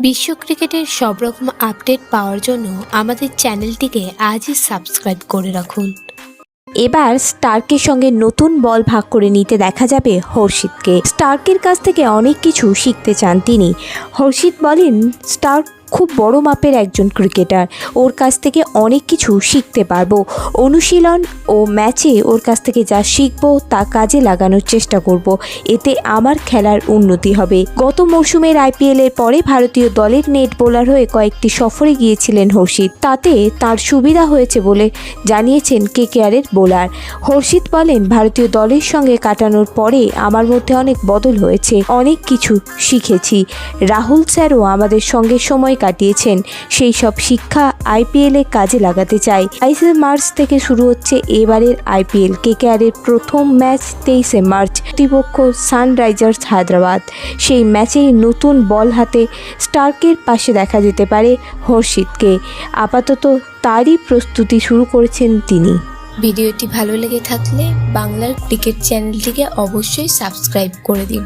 বিশ্ব ক্রিকেটের সব রকম আপডেট পাওয়ার জন্য আমাদের চ্যানেলটিকে আজই সাবস্ক্রাইব করে রাখুন। এবার স্টার্কের সঙ্গে নতুন বল ভাগ করে নিতে দেখা যাবে হর্ষিতকে। স্টার্কের কাছ থেকে অনেক কিছু শিখতে চান তিনি। হর্ষিত বলেন, স্টার্ক খুব বড় মাপের একজন ক্রিকেটার। ওর কাছ থেকে অনেক কিছু শিখতে পারব। অনুশীলন ও ম্যাচে ওর কাছ থেকে যা শিখব তা কাজে লাগানোর চেষ্টা করব। এতে আমার খেলার উন্নতি হবে। গত মৌসুমের আইপিএলের পরে ভারতীয় দলের নেট বোলার হয়ে কয়েকটি সফরে গিয়েছিলেন হর্ষিত। তাতে তার সুবিধা হয়েছে বলে জানিয়েছেন কে কেকেআরের বোলার। হর্ষিত বলেন, ভারতীয় দলের সঙ্গে কাটানোর পরে আমার মধ্যে অনেক বদল হয়েছে। অনেক কিছু শিখেছি। রাহুল স্যারও আমাদের সঙ্গে সময় কাটিয়েছেন। সেই সব শিক্ষা আইপিএলে কাজে লাগাতে চাই বাইশে মার্চ থেকে শুরু হচ্ছে এবারের আইপিএল। কেকেআরের প্রথম ম্যাচ তেইশে মার্চ। প্রতিপক্ষ সানরাইজার্স হায়দ্রাবাদ। সেই ম্যাচেই নতুন বল হাতে স্টার্কের পাশে দেখা যেতে পারে হর্ষিতকে। আপাতত তারই প্রস্তুতি শুরু করেছেন তিনি। ভিডিওটি ভালো লেগে থাকলে বাংলার ক্রিকেট চ্যানেলটিকে অবশ্যই সাবস্ক্রাইব করে দিন।